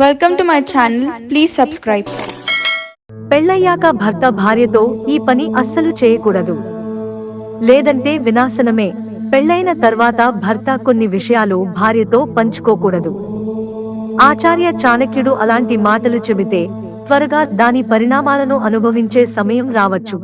Welcome to my channel please subscribe పెళ్ళయ్యాక భర్త భార్యతో ఈ పని అస్సలు చేయకూడదు. లేదంటే వినాశనమే. పెళ్ళైన తర్వాత భర్త కొన్ని విషయాలు భార్యతో పంచుకోకూడదు. ఆచార్య చాణక్యుడు అలాంటి మాటలు చెబితే త్వరగా దాని పరిణామాలను అనుభవించే సమయం రావచ్చు.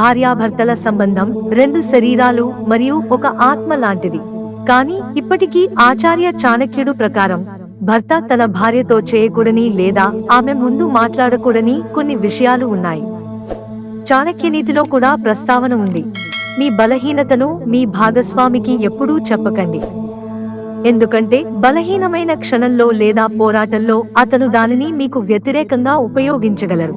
భార్యాభర్తల సంబంధం రెండు శరీరాలు మరియు ఒక ఆత్మ లాంటిది. కానీ ఇప్పటికీ ఆచార్య చాణక్యుడు ప్రకారం భర్త తన భార్యతో చేయకూడని లేదా ఆమె ముందు మాట్లాడకూడని కొన్ని విషయాలు ఉన్నాయి. చాణక్య నీతిలో కూడా ప్రస్తావన ఉంది. మీ బలహీనతను మీ భాగస్వామికి ఎప్పుడూ చెప్పకండి. ఎందుకంటే బలహీనమైన క్షణంలో లేదా పోరాటంలో అతను దానిని మీకు వ్యతిరేకంగా ఉపయోగించగలరు.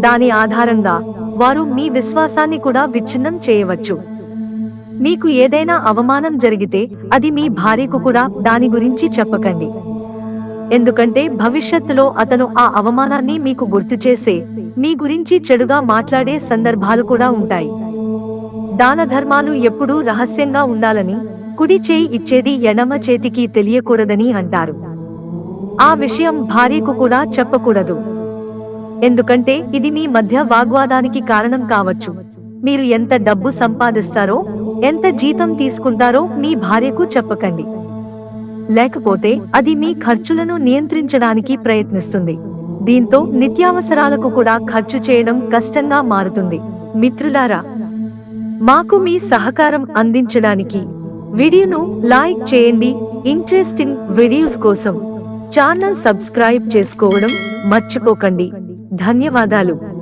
దాని ఆధారంగా వారు మీ విశ్వాసాన్ని కూడా విచ్ఛిన్నం చేయవచ్చు. మీకు ఏదైనా అవమానం జరిగితే అది మీ భార్యకు కూడా దాని గురించి చెప్పకండి. ఎందుకంటే భవిష్యత్తులో అతను ఆ అవమానాన్ని మీకు గుర్తు చేసే మీ గురించి చెడుగా మాట్లాడే సందర్భాలు కూడా ఉంటాయి. దాన ధర్మాలు ఎప్పుడూ రహస్యంగా ఉండాలని కుడి చేయి ఇచ్చేది ఎడమ చేతికి తెలియకూడదని అంటారు. ఆ విషయం భార్యకు కూడా చెప్పకూడదు. ఎందుకంటే ఇది మీ మధ్య వాగ్వాదానికి కారణం కావచ్చు. మీరు ఎంత డబ్బు సంపాదిస్తారో ఎంత జీతం తీసుకుంటారో మీ భార్యకు చెప్పకండి. లేకపోతే అది మీ ఖర్చులను నియంత్రించడానికి ప్రయత్నిస్తుంది. దీంతో నిత్యావసరాలకు కూడా ఖర్చు చేయడం కష్టంగా మారుతుంది. మిత్రులారా మాకు మీ సహకారం అందించడానికి వీడియోను లైక్ చేయండి. ఇంట్రెస్టింగ్ వీడియోస్ కోసం ఛానల్ సబ్స్క్రైబ్ చేసుకోవడం మర్చిపోకండి. ధన్యవాదాలు.